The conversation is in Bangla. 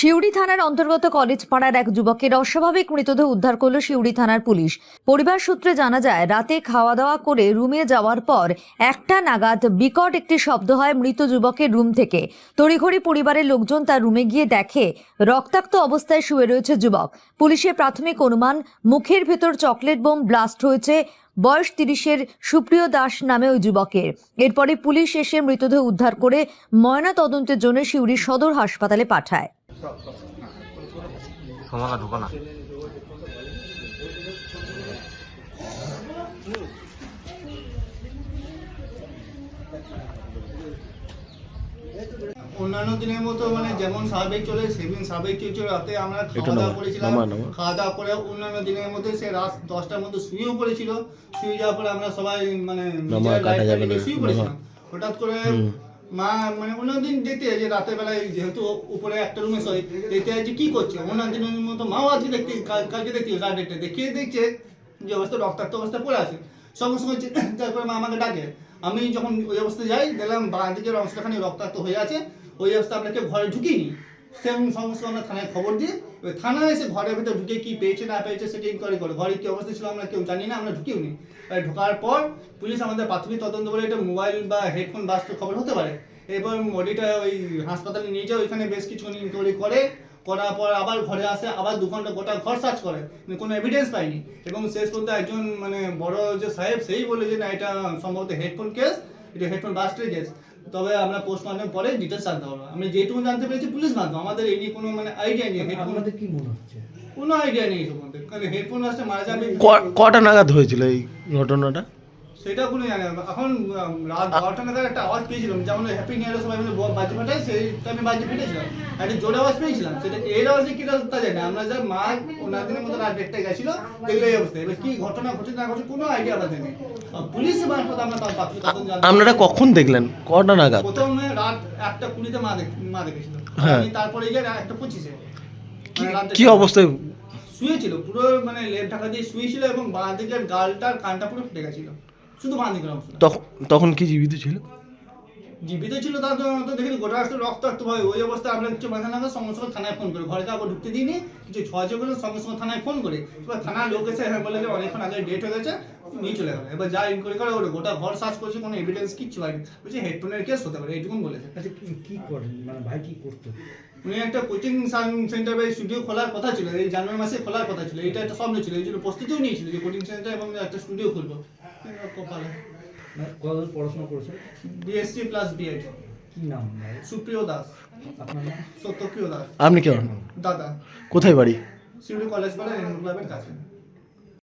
শিউড়ি থানার অন্তর্গত কলেজ পাড়ার এক যুবকের অস্বাভাবিক মৃতদেহ উদ্ধার করল শিউড়ি থানার পুলিশ। পরিবার সূত্রে জানা যায়, রাতে খাওয়া দাওয়া করে রুমে যাওয়ার পর একটা নাগাদ বিকট একটি শব্দ হয় মৃত যুবকের রুম থেকে। তড়িঘড়ি পরিবারের লোকজন তার রুমে গিয়ে দেখে, রক্তাক্ত অবস্থায় শুয়ে রয়েছে যুবক। পুলিশের প্রাথমিক অনুমান, মুখের ভেতর চকলেট বোম ব্লাস্ট হয়েছে, বয়স তিরিশের সুপ্রিয় দাস নামে ওই যুবকের। এরপরে পুলিশ এসে মৃতদেহ উদ্ধার করে ময়না তদন্তের জন্য শিউড়ি সদর হাসপাতালে পাঠায়। সমানা ঢুকো না। অন্যান্য দিনের মতো মানে যেমন স্বাভাবিক চলে সেদিন স্বাভাবিক চলছে রাতে আমরা খাওয়া দাওয়া করেছিলাম। খাওয়া দাওয়া করে অন্যান্য দিনের মধ্যে সে রাত দশটার মধ্যে শুয়েও পড়েছিল। শুয়ে যাওয়ার পরে আমরা সবাই মানে শুয়ে পড়েছিলাম। হঠাৎ করে মা মানে অন্যদিন দিন দেখতে যে রাতের বেলায় যেহেতু উপরে একটা রুমে সরি দেখতে যাচ্ছে কি করছে? অন্যান্য দিনের মতো মাও আজকে দেখতে, কাল- কালকে দেখতে রাত ডেটে দেখিয়ে দেখছে যে অবস্থা, রক্তাক্ত অবস্থা পড়ে আছে। সঙ্গে সঙ্গে তারপরে মা আমাকে ডাকে, আমি যখন ওই অবস্থায় যাই, দেখলাম বাঁ দিকের অবস্থাখানি রক্তাক্ত হয়ে আছে, ওই অবস্থা আপনাকে ঘরে ঢুকিনি সেরকম সঙ্গে আমরা থানায় খবর দিয়ে এবার থানায় এসে ঘরের ভিতরে ঢুকে কি পেয়েছে, না পেয়েছে, সেটা ইনকোয়ারি করে। ঘরে কি অবস্থা ছিল আমরা কেউ জানি না, আমরা ঢুকিও নি। এবার ঢোকার পর পুলিশ আমাদের প্রাথমিক তদন্ত বলে এটা মোবাইল বা হেডফোন বাস্ট খবর হতে পারে। এরপর বডিটা ওই হাসপাতালে নিয়ে যায়, ওইখানে বেশ কিছুক্ষণ ইনকোয়ারি করে। করার পর আবার ঘরে আসে, আবার দু ঘণ্টা গোটা ঘর সার্চ করে। কোনো এভিডেন্স পাইনি এবং শেষ পর্যন্ত একজন মানে বড় যে সাহেব, সেই বলে যে, না, এটা সম্ভবত হেডফোন কেস এটা হেডফোন বাস্টের কেস তবে আমরা পোস্টমর্টম পরে ডিটেলস জানতে পারব। আমি যেটুকু জানতে পেরেছি পুলিশ মাধ্যম আমাদের এই নিয়ে কোনো মানে আইডিয়া নেই হেডফোন আপনাদের কি মনে হচ্ছে? কোনো আইডিয়া নেই সম্বন্ধে। কারণ হেডফোন আসতে মারা যাবে ক- কটা নাগাদ হয়েছিল এই ঘটনাটা? সেটা কোনো জানি না। এখন রাত বারোটা নাগাদ একটা আওয়াজ পেয়েছিলাম যেমন হ্যাপি নিউ সবাই মিলে বাজি সেই টাইমে বাজি ফেটেছিলাম। একটা জোরে আওয়াজ পেয়েছিলাম সেটা এর আওয়াজে কি তা জানি না। আমরা যা মা ওনার দিনের মতো রাত দেড়টায় গেছিল দেখলে এই অবস্থা। এবার কি ঘটনা ঘটছে না ঘটছে কোনো আইডিয়া আমাদের নেই। মারফত আমরা তার আপনারা কখন দেখলেন? কটা নাগাদ? প্রথমে রাত একটা কুড়িতে মা দেখ মা দেখেছিল। হ্যাঁ। তারপরে একটা পঁচিশে। মানে কি দেড়টা। অবস্থায়? শুয়েছিল পুরো মানে লেপ ঢাকা দিয়ে শুয়েছিল এবং বাঁ দিকের গালটার কানটা পুরো ফেটে গেছিল। শুধু বাঁ দিকের তখন তখন কি জীবিত ছিল? জীবিত ছিল তার তো তো দেখিনি গোটা রাস্তা রক্ত রক্ত হয়। ওই অবস্থায় আমরা কিছু মাথা নাগাদ সঙ্গে সঙ্গে থানায় ফোন করে। ঘরে কাউকে ঢুকতে দিইনি কিছু ছয় করে সঙ্গে সঙ্গে থানায় ফোন করে। এবার থানার লোক এসে হ্যাঁ বলে যে অনেকক্ষণ আগে ডেট হয়ে গেছে নিয়ে চলে গেল। এবার যা ইনকোয়ারি করে ওটা গোটা ঘর সার্চ করেছে কোনো এভিডেন্স কিচ্ছু হয়নি বলছে হেডফোনের কেস হতে পারে এইটুকুন বলেছে। আচ্ছা কি কি করেন? মানে ভাই কি করতো? উনি একটা কোচিং সেন্টার বা স্টুডিও খোলার কথা ছিল এই জানুয়ারি মাসে খোলার কথা ছিল। এটা একটা স্বপ্ন ছিল এই জন্য প্রস্তুতিও নিয়েছিল যে কোচিং সেন্টার এবং একটা স্টুডিও খুলবো। কপালে। কতদূর পড়াশোনা করেছেন? বিএসসি প্লাস বিএড কি নাম সুপ্রিয় দাস। আপনার নাম? সত্যপ্রিয় দাস। আপনি কেমন দাদা। কোথায় বাড়ি? সিউড়ি কলেজ বলে ক্লাবের কাছে।